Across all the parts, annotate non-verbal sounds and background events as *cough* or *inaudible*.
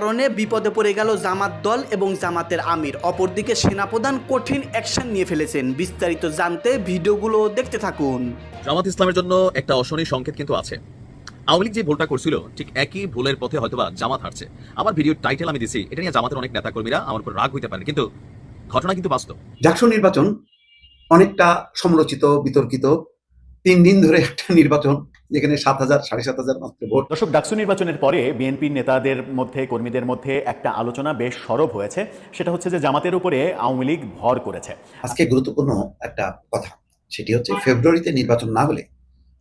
কারণে বিপদে পড়ে গেল জামাত দল এবং জামাতের আমির। অপরদিকে সেনাপ্রধান কঠিন অ্যাকশন নিয়ে ফেলেছেন। বিস্তারিত জানতে ভিডিওগুলো দেখতে থাকুন। জামাত ইসলামের জন্য একটা অশনি সংকেত কিন্তু আছে। আওয়ামী লীগ যে ভুলটা করছিল ঠিক একই ভুলের পথে হয়তোবা জামাত হারছে। আমার ভিডিও টাইটেল আমি দিছি এটা নিয়ে জামাতের অনেক নেতাকর্মীরা আমার উপর রাগ হইতে পারেন কিন্তু ঘটনা কিন্তু বাস্তব। জাকসু নির্বাচন অনেকটা সমালোচিত বিতর্কিত। তিন দিন ধরে একটা নির্বাচন যেখানে সাত হাজার সাড়ে সাত হাজার মাত্র ভোট। দর্শক ডাকসু নির্বাচনের পরে বিএনপির নেতাদের মধ্যে কর্মীদের মধ্যে একটা আলোচনা বেশ সরব হয়েছে। সেটা হচ্ছে যে জামাতের উপরে আওয়ামী লীগ ভর করেছে। আজকে গুরুত্বপূর্ণ একটা কথা সেটি হচ্ছে ফেব্রুয়ারিতে নির্বাচন না হলে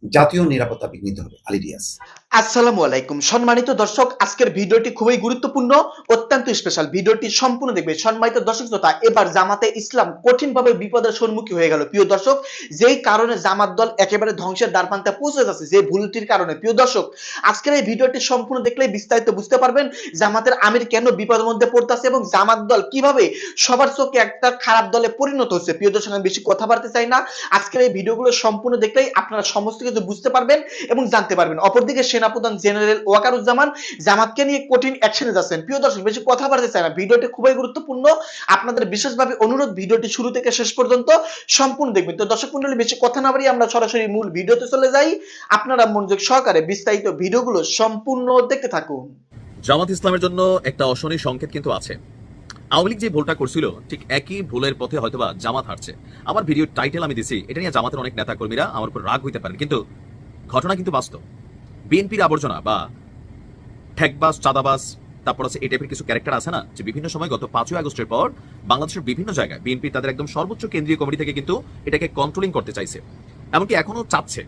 জাতীয় নিরাপত্তা বিঘ্নিত হবে আলিডিয়াস। আসসালামু আলাইকুম। সম্মানিত দর্শক, আজকের ভিডিওটি খুবই গুরুত্বপূর্ণ, অত্যন্ত স্পেশাল ভিডিওটি সম্পূর্ণ দেখবে সম্মানিত দর্শক শ্রোতা, এবার জামাতে ইসলাম কঠিনভাবে বিপদের সম্মুখীন হয়ে গেল। প্রিয় দর্শক, যেই কারণে জামাত দল একেবারে ধ্বংসের দ্বারপ্রান্তে পৌঁছে যাচ্ছে, যে ভুলটির কারণে। প্রিয় দর্শক, আজকের এই ভিডিওটি সম্পূর্ণ দেখলে বিস্তারিত বুঝতে পারবেন জামাতের আমির কেন বিপদের মধ্যে পড়তেছে এবং জামাত দল কীভাবে সবার চোখে একটা খারাপ দলে পরিণত হচ্ছে। প্রিয় দর্শক, আমি বেশি কথা বাড়তে চাই না। আজকের এই ভিডিওগুলো সম্পূর্ণ দেখলেই আপনারা সমস্ত কিছু বুঝতে পারবেন এবং জানতে পারবেন। অপরদিকে সেনাপ্রধান জেনারেল ওয়াকারুজ্জামান জামাতকে নিয়ে কঠিন অ্যাকশনে যাচ্ছেন। প্রিয় দর্শক, বেশি কথা বাড়তে চাই না। ভিডিওটি খুবই গুরুত্বপূর্ণ। আপনাদের বিশেষভাবে অনুরোধ, ভিডিওটি শুরু থেকে শেষ পর্যন্ত সম্পূর্ণ দেখবেন। তো দর্শক মন্ডলী, বেশি কথা না বাড়িয়ে আমরা সরাসরি মূল ভিডিওতে চলে যাই। আপনারা মনোযোগ সহকারে বিস্তারিত ভিডিওগুলো সম্পূর্ণ দেখতে থাকুন। জামাত ইসলামের জন্য একটা অশনি সংকেত কিন্তু আছে। আওয়ামী লীগ যে ভুলটা করছিল, ঠিক একই ভুলের পথে হয়তোবা জামাত হারছে। আমার ভিডিও টাইটেল আমি দিছি, এটা নিয়ে জামাতের অনেক নেতাকর্মীরা আমার উপর রাগ হইতে পারেন। কিন্তু ঘটনা কিন্তু বাস্তব। বিএনপির আবর্জনা, বা ঠেকবাস, চাঁদাবাস, তারপর আছে এই টাইপের কিছু ক্যারেক্টার আছে না, যে বিভিন্ন সময় গত পাঁচই আগস্টের পর বাংলাদেশের বিভিন্ন জায়গায় বিএনপি তাদের একদম সর্বোচ্চ কেন্দ্রীয় কমিটি থেকে কিন্তু এটাকে কন্ট্রোলিং করতে চাইছে। এমনকি এখনও চাচ্ছে।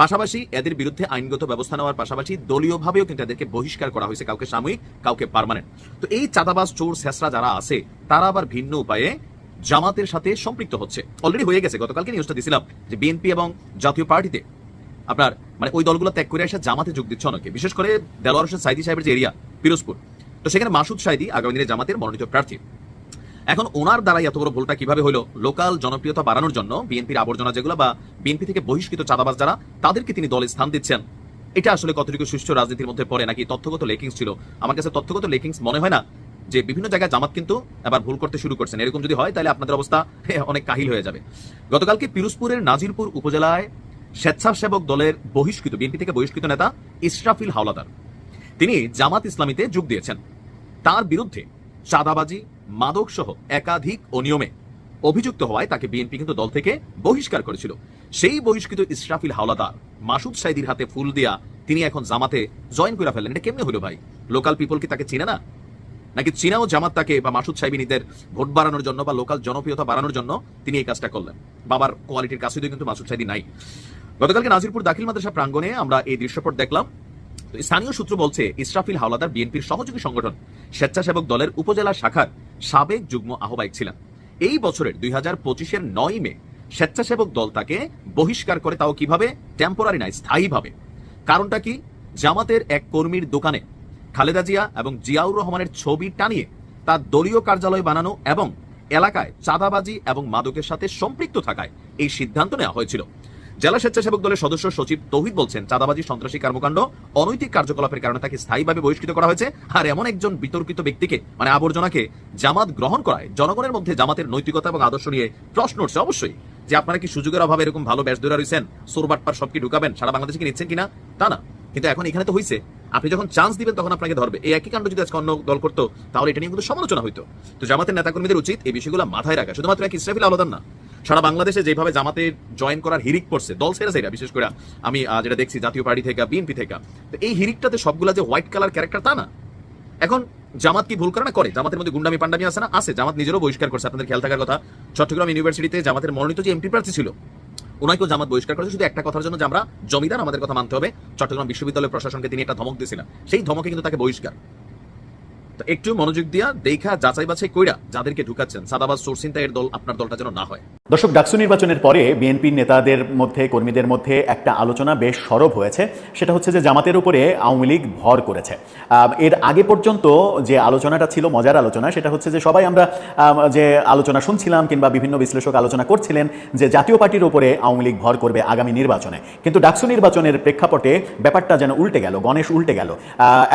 পাশাপাশি এদের বিরুদ্ধে আইনগত ব্যবস্থা নেওয়ার পাশাপাশি দলীয়ভাবেও কিন্তু এদেরকে বহিষ্কার করা হয়েছে, কাউকে সাময়িক, কাউকে পারমানেন্ট তো এই চাঁদাবাস, চোর, শেষরা যারা আছে, তারা আবার ভিন্ন উপায়ে জামাতের সাথে সম্পৃক্ত হচ্ছে। অলরেডি হয়ে গেছে, গতকালকে নিউজটা দিছিলাম যে বিএনপি এবং জাতীয় পার্টিতে আপনার মানে ওই দলগুলো ত্যাগ করে এসে জামাতে যোগ দিচ্ছে অনেকে। বিশেষ করে দেলোয়ার হোসেন সাইদি সাহেবের যে এরিয়া, পিরোজপুর। তো সেখানে মাসুদ সাইদি আগামী দিনে জামাতের মনোনীত প্রার্থী। এখন ওনার দ্বারাই এত বড় ভুলটা কীভাবে হলো? লোকাল জনপ্রিয়তা বাড়ানোর জন্য বিএনপির আবর্জনা যেগুলো বা বিএনপি থেকে বহিষ্কৃত চাঁদাবাজ যারা, তাদেরকে তিনি দলে স্থান দিচ্ছেন। এটা আসলে কতটুকু সুষ্ঠু রাজনীতির মধ্যে পড়ে নাকি তথ্যগত লেকিংস ছিল? আমার কাছে তথ্যগত লেকিংস মনে হয় না যে বিভিন্ন জায়গায় জামাত কিন্তু এবার ভুল করতে শুরু করছেন। এরকম যদি হয়, তাহলে আপনাদের অবস্থা *laughs* অনেক কাহিল হয়ে যাবে। গতকালকে পিরোজপুরের নাজিরপুর উপজেলায় স্বেচ্ছাসেবক দলের বহিষ্কৃত, বিএনপি থেকে বহিষ্কৃত নেতা ইসরাফিল হাওলাদার। তিনি জামাত ইসলামীতে যোগ দিয়েছেন। তার বিরুদ্ধে চাঁদাবাজি মাদক সহ একাধিক অনিয়মে অভিযুক্ত হওয়ায় তাকে বিএনপি কিন্তু দল থেকে বহিষ্কার করেছিল। সেই বহিষ্কৃত ইসরাফিল হাওলাদার মাসুদ সাইদির হাতে ফুল দিয়া তিনি এখন জামাতে জয়েন করে ফেললেন। এটা কেমনে হলো ভাই? লোকাল পিপল কি তাকে চিনে না? নাকি চীনাও জামাত তাকে বা মাসুদ সাহেবিনীদের ভোট বাড়ানোর জন্য বা লোকাল জনপ্রিয়তা বাড়ানোর জন্য তিনি এই কাজটা করলেন? বাবার কোয়ালিটির কাছে কিন্তু মাসুদ সাহেদি নাই। গতকালকে নাজিরপুর দাখিল মাদ্রাসা প্রাঙ্গণে আমরা এই দৃশ্যপট দেখলাম। স্থানীয় সূত্র বলছে, ইসরাফিল হাওলাদার বিএনপির সহযোগী সংগঠন স্বেচ্ছাসেবক দলের উপজেলা শাখার সাবেক যুগ্ম আহ্বায়ক ছিলেন। এই বছরের দুই হাজার পঁচিশের নয় মে স্বেচ্ছাসেবক দল তাকে বহিষ্কার করে তাও কীভাবে? টেম্পোরারি নয় স্থায়ীভাবে। কারণটা কি? জামাতের এক কর্মীর দোকানে খালেদা জিয়া এবং জিয়াউর রহমানের ছবি টানিয়ে তার দলীয় কার্যালয় বানানো এবং এলাকায় চাঁদাবাজি এবং মাদকের সাথে সম্পৃক্ত থাকায় এই সিদ্ধান্ত নেওয়া হয়েছিল। জেলা স্বেচ্ছাসেবক দলের সদস্য সচিব তৌহিদ বলছেন, চাঁদাবাজি, সন্ত্রাসী কর্মকাণ্ড, অনৈতিক কার্যকলাপের কারণে তাকে স্থায়ীভাবে বহিষ্কৃত করা হয়েছে, আর এমন একজন বিতর্কিত ব্যক্তিকে মানে আবর্জনাকে, জামাত গ্রহণ করায়। জনগণের মধ্যে জামাতের নৈতিকতা এবং আদর্শ নিয়ে প্রশ্ন উঠছে অবশ্যই, যে আপনারা কি সুযোগের অভাবে এরকম ভালো ব্যাস ধরে রয়েছেন সোরবাটপার সব কি ঢুকাবেন? সারা বাংলাদেশে কি নিচ্ছেন কিনা? তা না। কিন্তু এখন এখানে তো হয়েছে আপনি যখন চান্স দিবেন, তখন আপনাকে ধরবে। এই একই কাণ্ড যদি আজকে অন্য দল করতো, তাহলে এটা নিয়ে কিন্তু সমালোচনা হইতো। তো জামাতের নেতাকর্মীদের উচিত এই বিষয়গুলো মাথায় রাখা। শুধুমাত্র এক ইসরাফিল আলাদা না, সারা বাংলাদেশে যেভাবে জামাতে জয়েন করার হিরিক পড়ছে, দল সেরা সেরা বিশেষ করে আমি যেটা দেখছি জাতীয় পার্টি থেকে বিএনপি থেকে, তো এই হিরিকটাতে সবগুলা যে হোয়াইট কালার ক্যারেক্টার তা না। এখন জামাত কি ভুল করে না করে? জামাতের মধ্যে গুন্ডামি পান্ডামি আছে না? আছে, জামাত নিজেরও বহিষ্কার করছে। আপনাদের খেয়াল থাকার কথা, চট্টগ্রাম ইউনিভার্সিটিতে জামাতের মনোনীত যে এমপি প্রার্থী ছিল ওনাকেও জামাত বহিষ্কার করেছে। শুধু একটা কথার জন্য যে আমরা জমিদার, আমাদের কথা মানতে হবে। চট্টগ্রাম বিশ্ববিদ্যালয় প্রশাসনকে তিনি একটা ধমক দিয়েছিলেন। সেই ধমকে কিন্তু তাকে বহিষ্কার। তো একটু মনোযোগ দিয়া দেখা যাচাই বাছাই কইরা যাদেরকে ঢুকাচ্ছেন, সাদাবাজ সোর্সিন্তা এর দল, আপনার দলটা যেন না হয়। দর্শক ডাকসু নির্বাচনের পরে বিএনপির নেতাদের মধ্যে কর্মীদের মধ্যে একটা আলোচনা বেশ সরব হয়েছে। সেটা হচ্ছে যে জামাতের উপরে আওয়ামী লীগ ভর করেছে। এর আগে পর্যন্ত যে আলোচনাটা ছিল মজার আলোচনা সেটা হচ্ছে যে সবাই আমরা যে আলোচনা শুনছিলাম কিংবা বিভিন্ন বিশ্লেষক আলোচনা করছিলেন যে জাতীয় পার্টির উপরে আওয়ামী লীগ ভর করবে আগামী নির্বাচনে। কিন্তু ডাকসু নির্বাচনের প্রেক্ষাপটে ব্যাপারটা যেন উল্টে গেল গণেশ উল্টে গেল।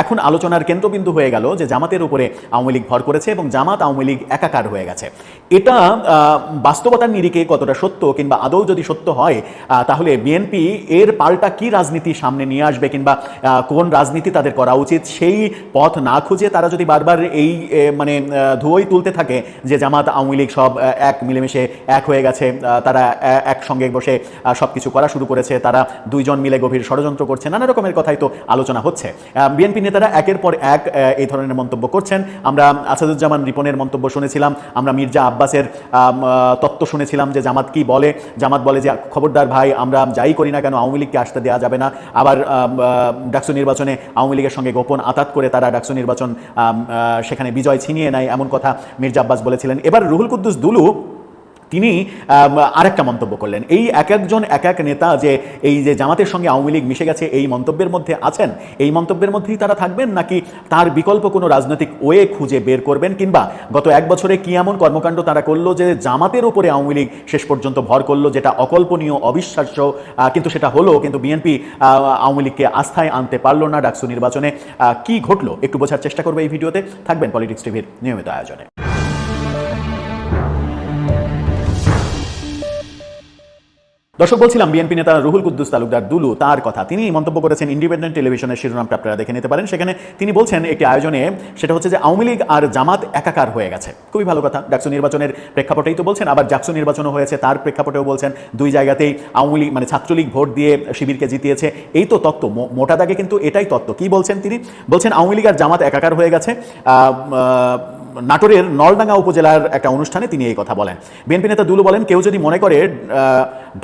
এখন আলোচনার কেন্দ্রবিন্দু হয়ে গেল যে জামাতের উপরে আওয়ামী লীগ ভর করেছে এবং জামাত আওয়ামী লীগ একাকার হয়ে গেছে। এটা আহ, বাস্তবতার নিরিখে কতটা সত্য কিংবা আদৌ যদি সত্য হয় তাহলে বিএনপি এর পাল্টা কি রাজনীতি সামনে নিয়ে আসবে কিংবা কোন রাজনীতি তাদের করা উচিত সেই পথ না খুঁজে তারা যদি বারবার এই মানে ধুয়োই তুলতে থাকে যে জামাত আওয়ামী লীগ সব এক মিলেমিশে এক হয়ে গেছে তারা একসঙ্গে বসে সব কিছু করা শুরু করেছে তারা দুইজন মিলে গভীর ষড়যন্ত্র করছে নানা রকমের কথাই তো আলোচনা হচ্ছে। বিএনপি নেতারা একের পর এক এই ধরনের মন্তব্য করছেন। আমরা আসাদুজ্জামান রিপনের মন্তব্য শুনেছিলাম আমরা মির্জা আব্বাসের তত্ত্ব আহ, শুনেছিলাম যে জামাত কি বলে? জামাত বলে যে, খবরদার ভাই, আমরা যাই করি না কেন, আওয়ামী লীগকে আসতে দেওয়া যাবে না। আবার ডাকসু নির্বাচনে আওয়ামী লীগের সঙ্গে গোপন আতাত করে তারা ডাকসু নির্বাচন সেখানে বিজয় ছিনিয়ে নেয়, এমন কথা মির্জা আব্বাস বলেছিলেন। এবার রুহুল কুদ্দুস দুলু তিনি আরেকটা মন্তব্য করলেন। এই এক একজন, এক এক নেতা যে এই যে জামাতের সঙ্গে আওয়ামী লীগ মিশে গেছে, এই মন্তব্যের মধ্যে আছেন। এই মন্তব্যের মধ্যেই তারা থাকবেন নাকি তার বিকল্প কোনো রাজনৈতিক ওয়ে খুঁজে বের করবেন? কিংবা গত এক বছরে কি এমন কর্মকাণ্ড তারা করল যে জামাতের উপরে আওয়ামী লীগ শেষ পর্যন্ত ভর করল, যেটা অকল্পনীয়, অবিশ্বাস্য কিন্তু সেটা হলো, কিন্তু বিএনপি আওয়ামী লীগকে আস্থায় আনতে পারল না ডাকসু নির্বাচনে। কি ঘটলো? একটু বোঝার চেষ্টা করবে এই ভিডিওতে। থাকবেন পলিটিক্স টিভির নিয়মিত আয়োজনে। দর্শক, বলছিলাম বিএনপি নেতা রুহুল কুদ্দুস তালুকদার দুলু তার কথা। তিনি মন্তব্য করেছেন ইন্ডিপেন্ডেন্ট টেলিভিশনের শিরোনামটা আপনারা দেখে নিতে পারেন। সেখানে তিনি বলছেন, একটি আয়োজনে সেটা হচ্ছে যে আওয়ামী লীগ আর জামাত একাকার হয়ে গেছে। খুবই ভালো কথা। ডাকসু নির্বাচনের প্রেক্ষাপটেই তো বলছেন, আবার জাকসু নির্বাচনও হয়েছে, তার প্রেক্ষাপটেও বলছেন, দুই জায়গাতেই আওয়ামী লীগ মানে ছাত্রলীগ ভোট দিয়ে শিবিরকে জিতিয়েছে। এই তো তত্ত্ব মোটা দাগে কিন্তু এটাই তত্ত্ব। কি বলছেন তিনি? বলছেন, আওয়ামী লীগ আর জামাত একাকার হয়ে গেছে। নাটোরের নলডাঙ্গা উপজেলার একটা অনুষ্ঠানে তিনি এই কথা বলেন। বিএনপি নেতা দুলু বলেন, কেউ যদি মনে করে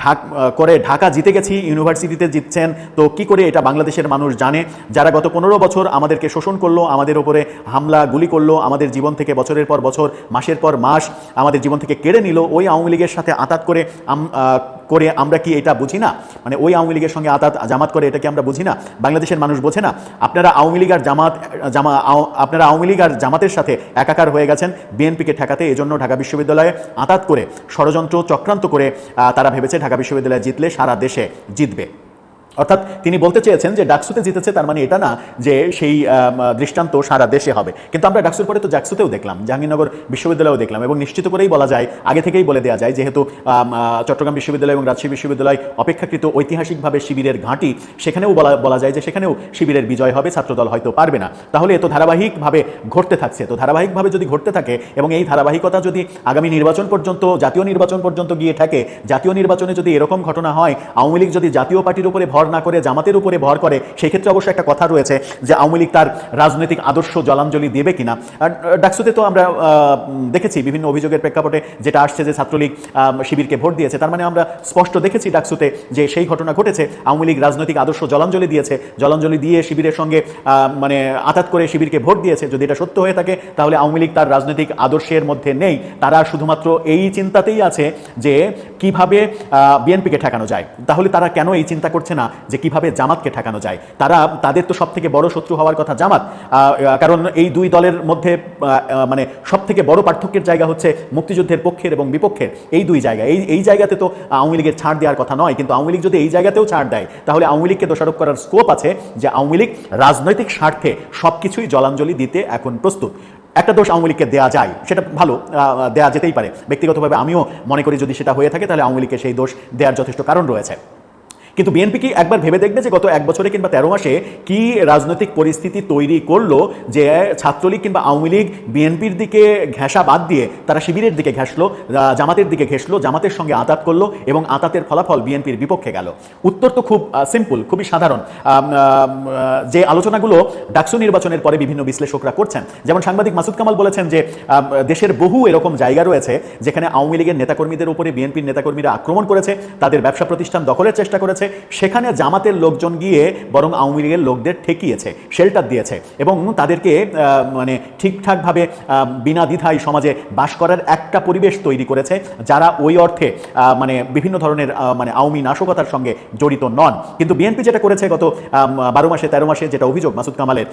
ঢাক করে ঢাকা জিতে গেছি, ইউনিভার্সিটিতে জিতছেন, তো কি করে এটা বাংলাদেশের মানুষ জানে? যারা গত পনেরো বছর আমাদেরকে শোষণ করল, আমাদের ওপরে হামলা, গুলি করল, আমাদের জীবন থেকে বছরের পর বছর, মাসের পর মাস আমাদের জীবন থেকে কেড়ে নিল, ওই আওয়ামী লীগের সাথে আতাত করে করে আমরা কি এটা বুঝি না? মানে ওই আওয়ামী লীগের সঙ্গে আতাত, জামাত করে এটা কি আমরা বুঝি না? বাংলাদেশের মানুষ বোঝে না। আপনারা আওয়ামী লীগ আর জামাত, জামা আপনারা আওয়ামী লীগ আর জামাতের সাথে একাকার হয়ে গেছেন। বিএনপিকে ঠেকাতে এজন্য ঢাকা বিশ্ববিদ্যালয়ে আতাত করে, ষড়যন্ত্র চক্রান্ত করে তারা ভেবেছে ঢাকা বিশ্ববিদ্যালয়ে জিতলে সারা দেশে জিতবে। অর্থাৎ তিনি বলতে চেয়েছেন যে ডাকসুতে জিতেছে তার মানে এটা না যে সেই দৃষ্টান্ত সারা দেশে হবে। কিন্তু আমরা ডাকসুর পরে তো জাকসুতেও দেখলাম, জাহাঙ্গীরনগর বিশ্ববিদ্যালয়েও দেখলাম এবং নিশ্চিত করেই বলা যায়, আগে থেকেই বলে দেওয়া যায় যেহেতু চট্টগ্রাম বিশ্ববিদ্যালয় এবং রাজশাহী বিশ্ববিদ্যালয় অপেক্ষাকৃত ঐতিহাসিকভাবে শিবিরের ঘাঁটি, সেখানেও বলা বলা যায় যে সেখানেও শিবিরের বিজয় হবে, ছাত্রদল হয়তো পারবে না। তাহলে এ তো ধারাবাহিকভাবে ঘটতে থাকছে। তো ধারাবাহিকভাবে যদি ঘটতে থাকে এবং এই ধারাবাহিকতা যদি আগামী নির্বাচন পর্যন্ত, জাতীয় নির্বাচন পর্যন্ত গিয়ে থাকে জাতীয় নির্বাচনে যদি এরকম ঘটনা হয়, আওয়ামী লীগ যদি জাতীয় পার্টির উপরে ভর না করে জামাতের উপরে ভর করে সেই ক্ষেত্রে অবশ্য একটা কথা রয়েছে যে আওয়ামী লীগ তার রাজনৈতিক আদর্শ জলাঞ্জলি দেবে কিনা। ডাকসুতে তো আমরা দেখেছি বিভিন্ন অভিযোগের প্রেক্ষাপটে যেটা আসছে যে ছাত্রলীগ শিবিরকে ভোট দিয়েছে। তার মানে আমরা স্পষ্ট দেখেছি ডাকসুতে যে সেই ঘটনা ঘটেছে। আওয়ামী লীগ রাজনৈতিক আদর্শ জলাঞ্জলি দিয়েছে। জলাঞ্জলি দিয়ে শিবিরের সঙ্গে মানে আঘাত করে শিবিরকে ভোট দিয়েছে। যদি এটা সত্য হয়ে থাকে, তাহলে আওয়ামী লীগ তার রাজনৈতিক আদর্শের মধ্যে নেই। তারা শুধুমাত্র এই চিন্তাতেই আছে যে কীভাবে বিএনপিকে ঠেকানো যায়। তাহলে তারা কেন এই চিন্তা করছে না? যে কীভাবে জামাতকে ঠেকানো যায়। তারা, তাদের তো সব থেকে বড় শত্রু হওয়ার কথা জামাত। কারণ এই দুই দলের মধ্যে মানে সব থেকে বড় পার্থক্যের জায়গা হচ্ছে মুক্তিযুদ্ধের পক্ষের এবং বিপক্ষের এই দুই জায়গা। এই এই জায়গাতে তো আওয়ামী লীগের ছাড় দেওয়ার কথা নয়, কিন্তু আওয়ামী লীগ যদি এই জায়গাতেও ছাড় দেয়, তাহলে আওয়ামী লীগকে দোষারোপ করার স্কোপ আছে যে আওয়ামী লীগ রাজনৈতিক স্বার্থে সব কিছুই জলাঞ্জলি দিতে এখন প্রস্তুত। একটা দোষ আওয়ামী লীগকে দেওয়া যায়, সেটা ভালো দেওয়া যেতেই পারে। ব্যক্তিগতভাবে আমিও মনে করি যদি সেটা হয়ে থাকে, তাহলে আওয়ামী লীগকে সেই দোষ দেওয়ার যথেষ্ট কারণ রয়েছে। কিন্তু বিএনপি কি একবার ভেবে দেখবে যে গত এক বছরে কিংবা তেরো মাসে কি রাজনৈতিক পরিস্থিতি তৈরি করল যে ছাত্রলীগ কিংবা আওয়ামী লীগ বিএনপির দিকে ঘেঁষা বাদ দিয়ে তারা শিবিরের দিকে ঘেঁষলো জামাতের দিকে ঘেঁষলো, জামাতের সঙ্গে আতাত করল এবং আতাতের ফলাফল বিএনপির বিপক্ষে গেল। উত্তর তো খুব সিম্পল খুবই সাধারণ। যে আলোচনাগুলো ডাকসু নির্বাচনের পরে বিভিন্ন বিশ্লেষকরা করছেন, যেমন সাংবাদিক মাসুদ কামাল বলেছেন যে দেশের বহু এরকম জায়গা রয়েছে যেখানে আওয়ামী লীগের নেতাকর্মীদের উপরে বিএনপির নেতাকর্মীরা আক্রমণ করেছে, তাদের ব্যবসা প্রতিষ্ঠান দখলের চেষ্টা করেছে করেছে, সেখানে জামাতের লোকজন গিয়ে বরং আওয়ামী লীগের লোকদের ঠেকিয়েছে, শেল্টার দিয়েছে এবং তাদেরকে মানে ঠিকঠাকভাবে বিনা দ্বিধায় সমাজে বাস করার একটা পরিবেশ তৈরি করেছে, যারা ওই অর্থে মানে বিভিন্ন ধরনের মানে আওয়ামী নাশকতার সঙ্গে জড়িত নন। কিন্তু বিএনপি যেটা করেছে গত বারো মাসে, তেরো মাসে যেটা অভিযোগ মাসুদ কামালের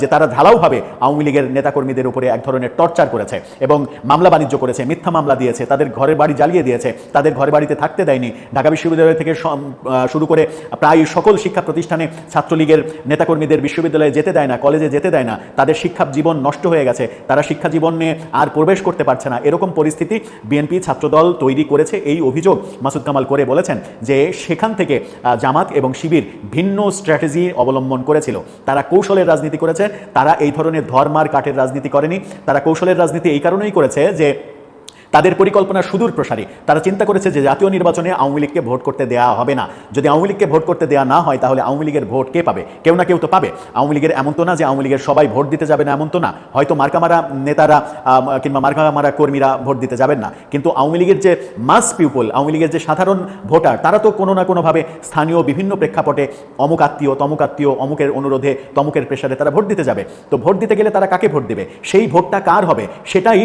যে তারা ঢালাওভাবে আওয়ামী লীগের নেতাকর্মীদের উপরে এক ধরনের টর্চার করেছে এবং মামলা বাণিজ্য করেছে, মিথ্যা মামলা দিয়েছে, তাদের ঘরের বাড়ি জ্বালিয়ে দিয়েছে, তাদের ঘরে বাড়িতে থাকতে দেয়নি, ঢাকা বিশ্ববিদ্যালয় থেকে শুরু করে প্রায় সকল শিক্ষা প্রতিষ্ঠানে ছাত্রলীগের নেতাকর্মীদের বিশ্ববিদ্যালয়ে যেতে দেয় না, কলেজে যেতে দেয় না, তাদের শিক্ষা জীবন নষ্ট হয়ে গেছে, তারা শিক্ষা জীবনে আর প্রবেশ করতে পারছে না। এরকম পরিস্থিতি বিএনপি ছাত্রদল তৈরি করেছে এই অভিযোগ মাসুদ কামাল করে বলেছেন যে সেখান থেকে জামাত এবং শিবির ভিন্ন স্ট্র্যাটেজি অবলম্বন করেছিল। তারা কৌশলের রাজনীতি করেছে, তারা এই ধরনের ধর্মার কাঠের রাজনীতি করেনি, তারা কৌশলের রাজনীতি এই কারণেই করেছে যে তাদের পরিকল্পনা সুদূর প্রসারী। তারা চিন্তা করেছে যে জাতীয় নির্বাচনে আওয়ামী লীগকে ভোট করতে দেওয়া হবে না। যদি আওয়ামী লীগকে ভোট করতে দেওয়া না হয়, তাহলে আওয়ামী লীগের ভোট কে পাবে? কেউ না কেউ তো পাবে। আওয়ামী লীগের এমন তো না যে আওয়ামী লীগের সবাই ভোট দিতে যাবে না, এমন তো না। হয়তো মার্কামারা নেতারা কিংবা মার্কামারা কর্মীরা ভোট দিতে যাবেন না। কিন্তু আওয়ামী লীগের যে মাস পিপল আওয়ামী লীগের যে সাধারণ ভোটার, তারা তো কোনো না কোনোভাবে স্থানীয় বিভিন্ন প্রেক্ষাপটে অমুক আত্মীয়, তমুক আত্মীয়, অমুকের অনুরোধে, তমুকের প্রেশারে তারা ভোট দিতে যাবে। তো ভোট দিতে গেলে তারা কাকে ভোট দেবে? সেই ভোটটা কার হবে? সেটাই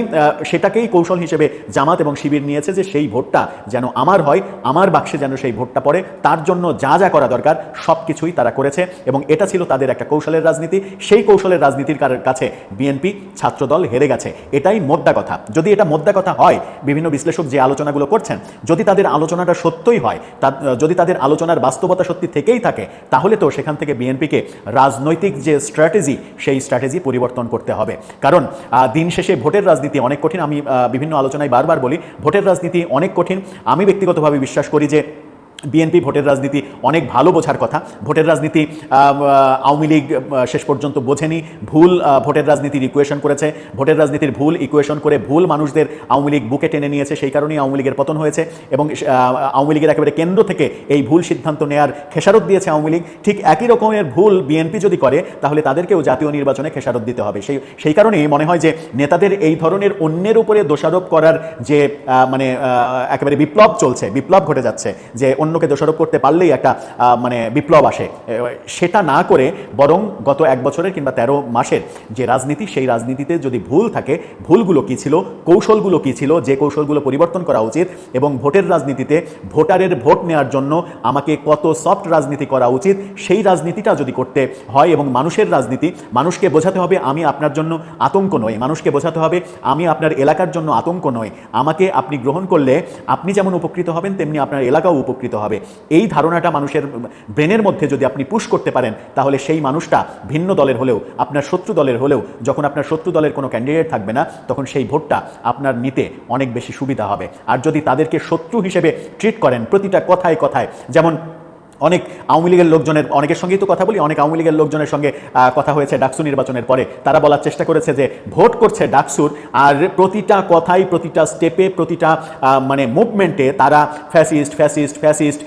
সেটাকেই কৌশল হিসেবে জামাত এবং শিবির নিয়েছে যে সেই ভোটটা যেন আমার হয়, আমার বাক্সে যেন সেই ভোটটা পড়ে, তার জন্য যা যা করা দরকার সব কিছুই তারা করেছে এবং এটা ছিল তাদের একটা কৌশলের রাজনীতি। সেই কৌশলের রাজনীতির কাছে বিএনপি, ছাত্রদল হেরে গেছে। এটাই মোদ্দা কথা। যদি এটা মোদ্দা কথা হয়, বিভিন্ন বিশ্লেষক যে আলোচনাগুলো করছেন, যদি তাদের আলোচনাটা সত্যই হয় যদি তাদের আলোচনার বাস্তবতা সত্যি থেকেই থাকে, তাহলে তো সেখান থেকে বিএনপিকে রাজনৈতিক যে স্ট্র্যাটেজি সেই স্ট্র্যাটেজি পরিবর্তন করতে হবে। কারণ দিন শেষে ভোটের রাজনীতি অনেক কঠিন। আমি বিভিন্ন আলোচনায় বারবার বলি ভোটের রাজনীতি অনেক কঠিন। আমি ব্যক্তিগতভাবে বিশ্বাস করি যে বিএনপি ভোটের রাজনীতি অনেক ভালো বোঝার কথা। ভোটের রাজনীতি আওয়ামী লীগ শেষ পর্যন্ত বোঝেনি। ভুল ভোটের রাজনীতির ইকুয়েশন করেছে। ভোটের রাজনীতির ভুল ইকুয়েশন করে ভুল মানুষদের আওয়ামী লীগ বুকে টেনে নিয়েছে, সেই কারণেই আওয়ামী লীগের পতন হয়েছে এবং আওয়ামী লীগের একেবারে কেন্দ্র থেকে এই ভুল সিদ্ধান্ত নেয়ার খেসারত দিয়েছে আওয়ামী লীগ। ঠিক একই রকমের ভুল বিএনপি যদি করে, তাহলে তাদেরকেও জাতীয় নির্বাচনে খেসারত দিতে হবে। সেই সেই কারণেই মনে হয় যে নেতাদের এই ধরনের অন্যের উপরে দোষারোপ করার যে মানে একেবারে বিপ্লব চলছে, বিপ্লব ঘটে যাচ্ছে, যে অন্যকে দোষারোপ করতে পারলেই একটা মানে বিপ্লব আসে। সেটা না করে বরং গত এক বছরের কিংবা তেরো মাসের যে রাজনীতি, সেই রাজনীতিতে যদি ভুল থাকে, ভুলগুলো কী ছিল, কৌশলগুলো কী ছিল, যে কৌশলগুলো পরিবর্তন করা উচিত এবং ভোটের রাজনীতিতে ভোটারের ভোট নেওয়ার জন্য আমাকে কত সফট রাজনীতি করা উচিত, সেই রাজনীতিটা যদি করতে হয় এবং মানুষের রাজনীতি, মানুষকে বোঝাতে হবে আমি আপনার জন্য আতঙ্ক নই, মানুষকে বোঝাতে হবে আমি আপনার এলাকার জন্য আতঙ্ক নই। আমাকে আপনি গ্রহণ করলে আপনি যেমন উপকৃত হবেন, তেমনি আপনার এলাকাও উপকৃত হবে। এই ধারণাটা মানুষের ব্রেনের মধ্যে যদি আপনি পুশ করতে পারেন, তাহলে সেই মানুষটা ভিন্ন দলের হলেও, আপনার শত্রু দলের হলেও, যখন আপনার শত্রু দলের কোনো ক্যান্ডিডেট থাকবে না, তখন সেই ভোটটা আপনার নিতে অনেক বেশি সুবিধা হবে। আর যদি তাদেরকে শত্রু হিসেবে ট্রিট করেন প্রতিটা কথায় কথায়, যেমন অনেক আওয়ামী লীগের লোকজনের, অনেকের সঙ্গেই তো কথা বলি, অনেক আওয়ামী লীগের লোকজনের সঙ্গে কথা হয়েছে ডাকসু নির্বাচনের পরে। তারা বলার চেষ্টা করেছে যে ভোট করছে ডাকসুর, আর প্রতিটা কথাই, প্রতিটা স্টেপে প্রতিটা মানে মুভমেন্টে তারা ফ্যাসিস্ট ফ্যাসিস্ট ফ্যাসিস্ট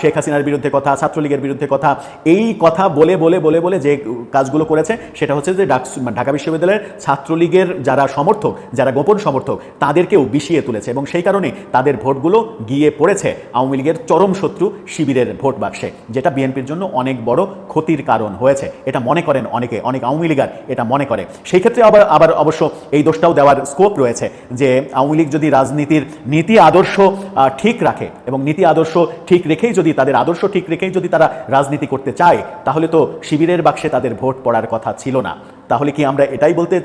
শেখ হাসিনার বিরুদ্ধে কথা, ছাত্রলীগের বিরুদ্ধে কথা, এই কথা বলে বলে বলে বলে যে কাজগুলো করেছে, সেটা হচ্ছে যে ডাকসু, ঢাকা বিশ্ববিদ্যালয়ের ছাত্রলীগের যারা সমর্থক, যারা গোপন সমর্থক, তাদেরকেও বিষিয়ে তুলেছে এবং সেই কারণে তাদের ভোটগুলো গিয়ে পড়েছে আওয়ামী লীগের চরম শত্রু শিবিরের ভোট বাক্সে যেটা বিএনপির জন্য অনেক বড় ক্ষতির কারণ হয়েছে। এটা মনে করেন অনেকে, অনেক আওয়ামী লীগার এটা মনে করে। সেই ক্ষেত্রে আবার আবার অবশ্য এই দোষটাও দেওয়ার স্কোপ রয়েছে যে আওয়ামী লীগ যদি রাজনীতির নীতি আদর্শ ঠিক রাখে এবং নীতি আদর্শ ঠিক রেখেই যদি, তাদের আদর্শ ঠিক রেখেই যদি তারা রাজনীতি করতে চায়, তাহলে তো শিবিরের বাক্সে তাদের ভোট পড়ার কথা ছিল না। তাহলে কি আমরা এটাই বলতে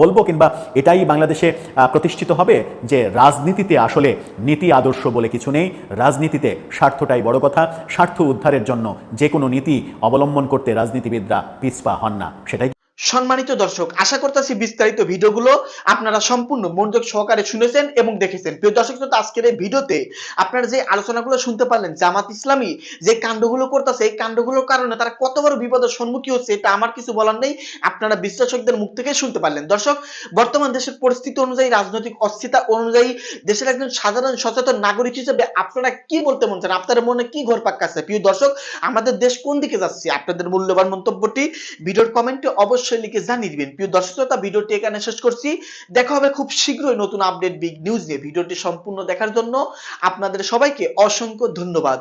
বলব কিংবা এটাই বাংলাদেশে প্রতিষ্ঠিত হবে যে রাজনীতিতে আসলে নীতি আদর্শ বলে কিছু নেই। রাজনীতিতে স্বার্থটাই বড় কথা। স্বার্থ উদ্ধারের জন্য যে কোনো নীতি অবলম্বন করতে রাজনীতিবিদরা পিছপা হন না। সেটাই সম্মানিত দর্শক আশা করতেছি বিস্তারিত ভিডিওগুলো আপনারা সম্পূর্ণ মনোযোগ সহকারে শুনেছেন এবং দেখেছেন। প্রিয় দর্শক শ্রোতা, আজকের এই ভিডিওতে আপনারা যে আলোচনাগুলো শুনতে পারলেন জামাত ইসলামী যে কাণ্ডগুলো করতেছে এই কাণ্ডগুলোর কারণে তারা কত বড় বিপদের সম্মুখীন হচ্ছে এটা আমার কিছু বলার নেই। আপনারা বিশ্লেষকদের মুখ থেকে শুনতে পারলেন। দর্শক বর্তমান দেশের পরিস্থিতি অনুযায়ী রাজনৈতিক অস্থিরতা অনুযায়ী দেশের একজন সাধারণ সচেতন নাগরিক হিসেবে আপনারা কি বলতে মন চান? আপনাদের মনে কি ঘর পাক্কাছে প্রিয় দর্শক আমাদের দেশ কোন দিকে যাচ্ছে? আপনাদের মূল্যবান মন্তব্যটি ভিডিওর কমেন্টে অবশ্যই লিখে জানিয়ে দিবেন। প্রিয় দর্শক ভিডিওটি এখানে শেষ করছি। দেখা হবে খুব শীঘ্রই নতুন আপডেট বিগ নিউজ নিয়ে। ভিডিওটি সম্পূর্ণ দেখার জন্য আপনাদের সবাইকে অসংখ্য ধন্যবাদ।